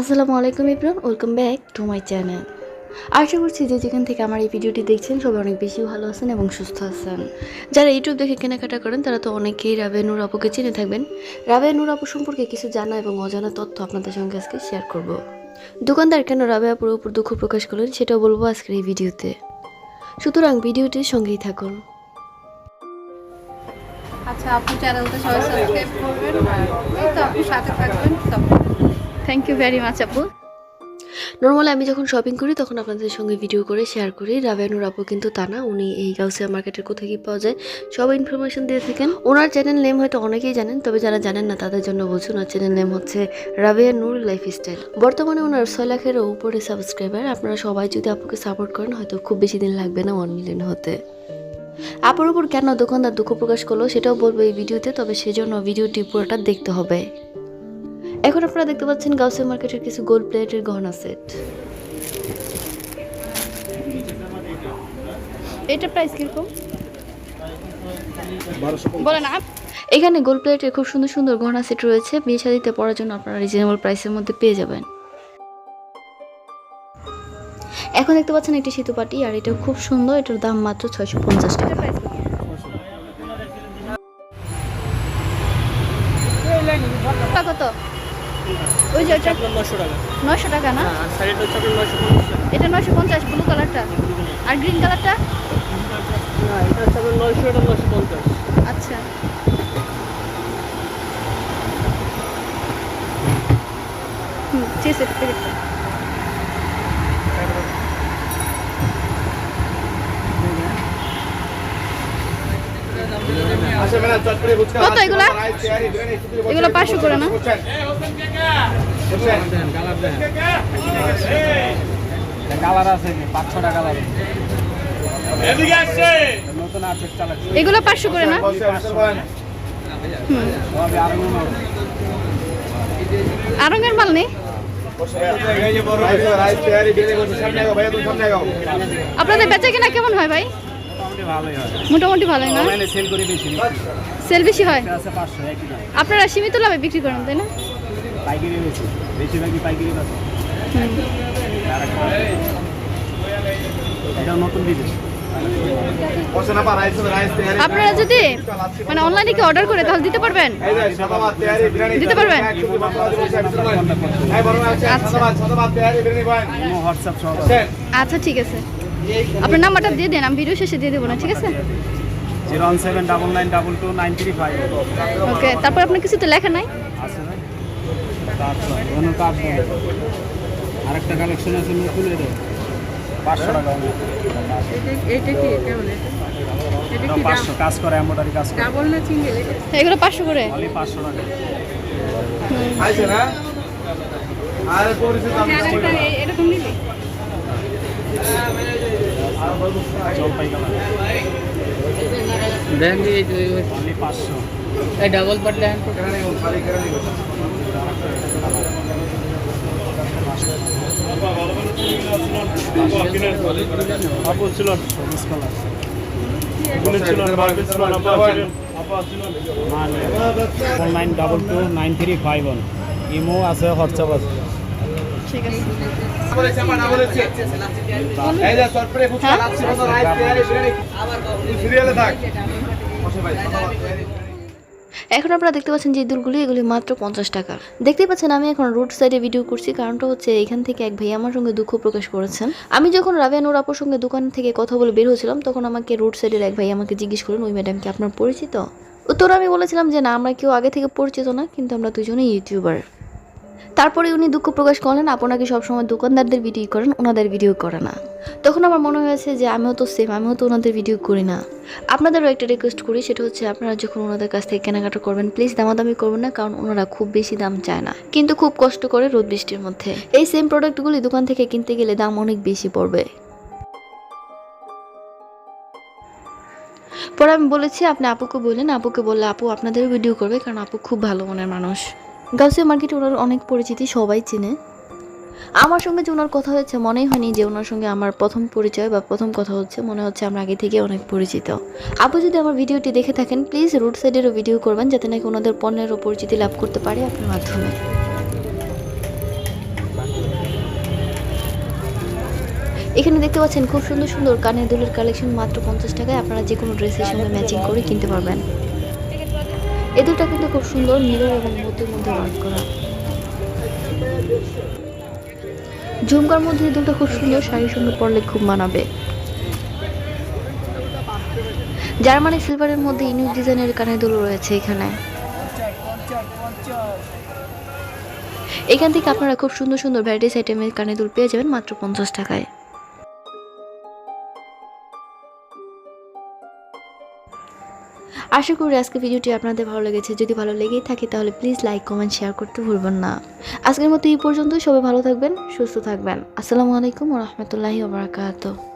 আসসালামু আলাইকুম Ibran welcome back to my channel. আশা করছি যে যেখান থেকে আমার এই ভিডিওটি দেখছেন, সবাই অনেক বেশি ভালো আছেন এবং সুস্থ আছেন। যারা ইউটিউব দেখে কেনাকাটা করেন, তারা তো অনেকেই রাবে নূর আপুকে চিনে থাকবেন। রাবে নূর আপু সম্পর্কে কিছু জানা এবং অজানা তথ্য আপনাদের সঙ্গে আজকে শেয়ার করব। দোকানদার কেন রাবে আপুর উপর দুঃখ প্রকাশ করলেন, সেটাও বলব আজকের এই ভিডিওতে। সুতরাং ভিডিওটির সঙ্গেই থাকুন। আচ্ছা আপু চ্যানেলটা সবাই সাবস্ক্রাইব করবেন এই তো আপু সাথে থাকবেন থ্যাংক ইউ ভেরি মাচ আপু নর্মালি আমি যখন শপিং করি, তখন আপনাদের সঙ্গে ভিডিও করে শেয়ার করি। রাবেনুর আপু কিন্তু তা না, উনি এই গাউসিয়া মার্কেটের কোথায় কি পাওয়া যায়, সব ইনফরমেশন দিয়ে থাকেন। ওনার চ্যানেল নেম হয়তো অনেকেই জানেন, তবে যারা জানেন না, তাদের জন্য বলছি, ওনার চ্যানেল নেম হচ্ছে রাবেয়া নূর লাইফ স্টাইল বর্তমানে ওনার ছয় লাখের উপরে সাবস্ক্রাইবার আপনারা সবাই যদি আপুকে সাপোর্ট করেন, হয়তো খুব বেশি দিন লাগবে না ওয়ান মিলিয়ন হতে। আপুর উপর কেন দোকানদার দুঃখ প্রকাশ করল, সেটাও বলব এই ভিডিওতে তবে সেজন্য ভিডিওটি পুরোটা দেখতে হবে। এখন আপনারা দেখতে পাচ্ছেন গাউসিয়া মার্কেটের কিছু গোল্ড প্লেটের গহনা সেট এটা প্রাইস কীরকম? বলেন আপ। এখানে গোল্ড প্লেটের খুব সুন্দর সুন্দর গহনা সেট রয়েছে। বিয়ে শাদিতে পড়ার জন্য আপনারা রিজনেবল প্রাইসের মধ্যে পেয়ে যাবেন। এখন দেখতে পাচ্ছেন একটি শীতপাটি আর এটা খুব সুন্দর। এটার দাম মাত্র ছয়শো পঞ্চাশ টাকা। কত? ওই যে ওটা নশো টাকা। নশো টাকা না? আর শাড়িটা হচ্ছে নশো পঞ্চাশ এটা ব্লু কালারটা আর গ্রিন কালারটা এটা এটা পঞ্চাশ। আচ্ছা। হুম চেয়েছে প্যাকেটটা কত এগুলা? এগুলো পাঁচশো করে না? এগুলো পাঁচশো করে না? হুম। তবে আরও হবে। মাল নেই? আপনাদের বেচা কিনা কেমন হয় ভাই? ভালোই হয়। মোটামুটি ভালোই না? অনলাইনে সেল করে বেশি। সেল বেশি হয়? আছে পাঁচশো একই দাম। আপনারা সীমিত লাভে বিক্রি করেন তাই না? পাইকারি বেশি। বেশিরভাগই পাইকারি আছে এটা নতুন বিদেশ আপনারা যদি মানে অনলাইনে কি অর্ডার করে তাহলে দিতে পারবেন? দিতে পারবেন? হোয়াটসঅ্যাপ সব আছে আচ্ছা ঠিক আছে। আপনার নাম্বারটা দিয়ে দেন আমি ভিডিও শেষে দিয়ে দেবো না ঠিক আছে? Zero one seven double nine double two nine three five. Okay তারপর আপনার কিছু তো লেখা নাই? আছে ভাই। আরেকটা কালেকশন আছে নতুন এটা পাঁচশো টাকা এটা কি কেমন এটা এটা পাঁচশো কাজ করে এম্বয়ডারি কাজ করে। ডাবল না সিঙ্গেল এগুলো পাঁচশো করে? পাঁচশো টাকা। আরেকটা দেন অনলি পাঁচশো। এই ডাবল পাট then nine double two nine three five one Imo আছে হোয়াটসঅ্যাপ আছে। ঠিক আছে। এখন আপনারা দেখতে পাচ্ছেন যে দুলগুলি এগুলি মাত্র পঞ্চাশ টাকা। দেখতে পাচ্ছেন আমি এখন রোড সাইডে ভিডিও করছি কারণটা হচ্ছে এখান থেকে এক ভাই আমার সঙ্গে দুঃখ প্রকাশ করেছেন। আমি যখন রাবিয়া নুর আপুর সঙ্গে দোকান থেকে কথা বলে বের হয়েছিলাম তখন আমাকে রোড সাইডের এক ভাই আমাকে জিজ্ঞেস করেন ওই ম্যাডাম কি আপনার পরিচিত? উত্তর আমি বলেছিলাম যে না আমরা কেউ আগে থেকে পরিচিত না কিন্তু আমরা দুজনেই ইউটিউবার তারপরে উনি দুঃখ প্রকাশ করলেন, আপনাকে সবসময় দোকানদারদের ভিডিও করেন, ওনাদের ভিডিও করে না। তখন আমার মনে হয়েছে যে আমিও তো সেম আমিও তো ওনাদের ভিডিও করি না। আপনাদেরও একটা রিকোয়েস্ট করি, সেটা হচ্ছে আপনারা যখন ওনাদের কাছ থেকে কেনাকাটা করবেন প্লিজ দামাদামি করবেন না, কারণ ওনারা খুব বেশি দাম চায় না। কিন্তু খুব কষ্ট করে রোদ বৃষ্টির মধ্যে। এই সেম প্রোডাক্টগুলি দোকান থেকে কিনতে গেলে দাম অনেক বেশি পড়বে। পরে আমি বলেছি, আপনি আপুকে বললেন, আপুকে বললে আপু আপনাদেরও ভিডিও করবে, কারণ আপু খুব ভালো মনের মানুষ। গাউসিয়া মার্কেটে ওনার অনেক পরিচিতি, সবাই চেনে। আমার সঙ্গে যে ওনার কথা হয়েছে মনেই হয়নি যে ওনার সঙ্গে আমার প্রথম পরিচয় বা প্রথম কথা হচ্ছে। মনে হচ্ছে আমরা আগে থেকে অনেক পরিচিত। আপু যদি আমার ভিডিওটি দেখে থাকেন প্লিজ রোড সাইডেরও ভিডিও করবেন, যাতে নাকি ওনাদের পণ্যেরও পরিচিতি লাভ করতে পারে আপনার মাধ্যমে। এখানে দেখতে পাচ্ছেন খুব সুন্দর সুন্দর কানের দুলের কালেকশন মাত্র পঞ্চাশ টাকায়। আপনারা যে কোনো ড্রেসের সঙ্গে ম্যাচিং করে কিনতে পারবেন। এই দুলটা কিন্তু খুব সুন্দর মিরর এবং মতির মধ্যে ওয়ার্ক করা। ঝুমকার মধ্যে দুলটা খুব সুন্দর শাড়ির সঙ্গে পরলে খুব মানাবে। জার্মানি সিলভারের মধ্যে ইউনিক ডিজাইনের কানের দুল রয়েছে এখানে। এখান থেকে আপনারা খুব সুন্দর সুন্দর ভ্যারাইটিস আইটেমের কানের দুল পেয়ে যাবেন মাত্র পঞ্চাশ টাকায়। আশা করি আজকে ভিডিওটি আপনাদের ভালো লেগেছে। যদি ভালো লেগেই থাকে তাহলে প্লিজ লাইক কমেন্ট শেয়ার করতে ভুলবেন না। আজকের মতো এই পর্যন্ত সবাই ভালো থাকবেন, সুস্থ থাকবেন। আসসালামু আলাইকুম রহমতুল্লাহি ওবরাকাত